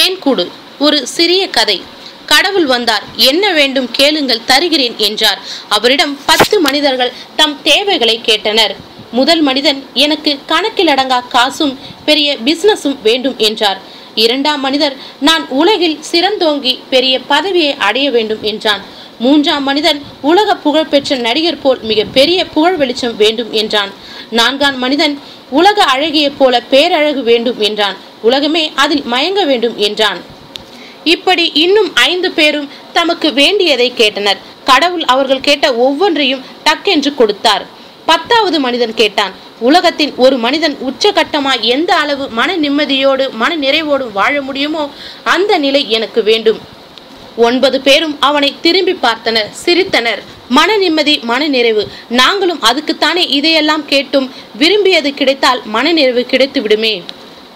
தேன்கூடு ஒரு சிறிய கதை. கடவுள் வந்தார். என்ன வேண்டும் கேளுங்கள் தருகிறேன் என்றார். அவரிடம் பத்து மனிதர்கள் தம் தேவைகளை கேட்டனர். முதல் மனிதன் எனக்கு கணக்கில் அடங்கா காசும் பெரிய பிசினஸும் வேண்டும் என்றார். இரண்டாம் மனிதர் நான் உலகில் சிறந்தோங்கி பெரிய பதவியை அடைய வேண்டும் என்றான். மூன்றாம் மனிதன் உலக புகழ்பெற்ற நடிகர் போல் மிக பெரிய புகழ் வெளிச்சம் வேண்டும் என்றான். நான்காம் மனிதன் உலக அழகியைப் போல பேரழகு வேண்டும் என்றான். உலகமே அதில் மயங்க வேண்டும் என்றான். இப்படி இன்னும் ஐந்து பேரும் தமக்கு வேண்டியதை கேட்டனர். கடவுள் அவர்கள் கேட்ட ஒவ்வொன்றையும் டக்கென்று கொடுத்தார். பத்தாவது மனிதன் கேட்டான் உலகத்தின் ஒரு மனிதன் உச்சகட்டமாய் எந்த அளவு மன நிம்மதியோடு மன நிறைவோடு வாழ முடியுமோ அந்த நிலை எனக்கு வேண்டும். ஒன்பது பேரும் அவனை திரும்பி பார்த்தனர். சிரித்தனர். மன நிம்மதி மன நிறைவு. நாங்களும் அதுக்குத்தானே இதையெல்லாம் கேட்டும். விரும்பியது கிடைத்தால் மன நிறைவு கிடைத்து விடுமே.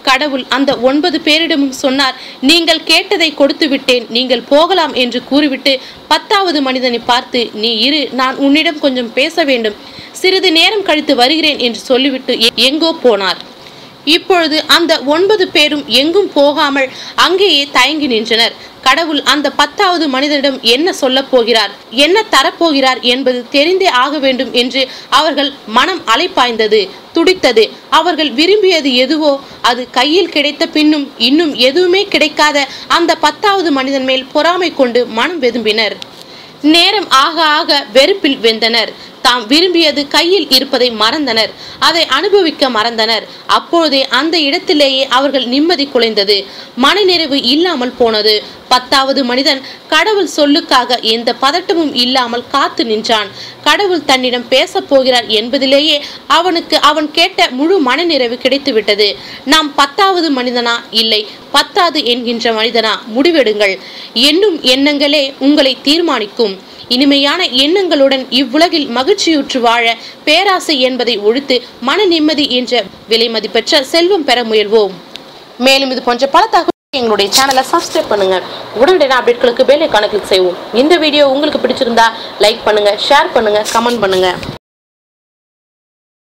கடவுள் அந்த ஒன்பது பேரிடமும் சொன்னார் நீங்கள் கேட்டதை கொடுத்து விட்டேன். நீங்கள் போகலாம் என்று கூறிவிட்டு பத்தாவது மனிதனை பார்த்து நீ இரு நான் உன்னிடம் கொஞ்சம் பேச வேண்டும். சிறிது நேரம் கழித்து வருகிறேன் என்று சொல்லிவிட்டு எங்கோ போனார். இப்பொழுது அந்த ஒன்பது பேரும் எங்கும் போகாமல் அங்கேயே தயங்கி நின்றனர். கடவுள் அந்த பத்தாவது மனிதனிடம் என்ன சொல்ல போகிறார்? என்ன தரப்போகிறார் என்பது தெரிந்தே ஆக வேண்டும் என்று அவர்கள் மனம் அலைப்பாய்ந்தது துடித்தது. அவர்கள் விரும்பியது எதுவோ அது கையில் கிடைத்த பின்னும் இன்னும் எதுவுமே கிடைக்காத அந்த பத்தாவது மனிதன் மேல் பொறாமை கொண்டு மனம் வெதும்பினர். நேரம் ஆக ஆக வெறுப்பில் வெந்தனர். தாம் விரும்பியது கையில் இருப்பதை மறந்தனர். அதை அனுபவிக்க மறந்தனர். அப்பொழுதே அந்த இடத்திலேயே அவர்கள் நிம்மதி குலைந்தது. மனநிறைவு இல்லாமல் போனது. பத்தாவது மனிதன் கடவுள் சொல்லுக்காக எந்த பதட்டமும் இல்லாமல் காத்து நின்றான். கடவுள் தன்னிடம் பேசப் போகிறார் என்பதிலேயே அவனுக்கு அவன் கேட்ட முழு மனநிறைவு கிடைத்துவிட்டது. நாம் பத்தாவது மனிதனா? இல்லை. பத்தாது என்கின்ற மனிதனா? முடிவெடுங்கள். என்னும் எண்ணங்களே உங்களை தீர்மானிக்கும். இனிமையான எண்ணங்களுடன் இவ்வுலகில் மகிழ்ச்சியுற்று வாழ பேராசை என்பதை ஒழித்து மன நிம்மதி என்ற விலை மதிப்பற்ற செல்வம் பெற முயல்வோம். மேலும் இது போன்ற பல தகவல் எங்களுடைய சேனலை சப்ஸ்கிரைப் பண்ணுங்க. உடனடியான அப்டேட்களுக்கு பெல் ஐக்கானை கிளிக் செய்வோம். இந்த வீடியோ உங்களுக்கு பிடிச்சிருந்தா லைக் பண்ணுங்க ஷேர் பண்ணுங்க கமெண்ட் பண்ணுங்க.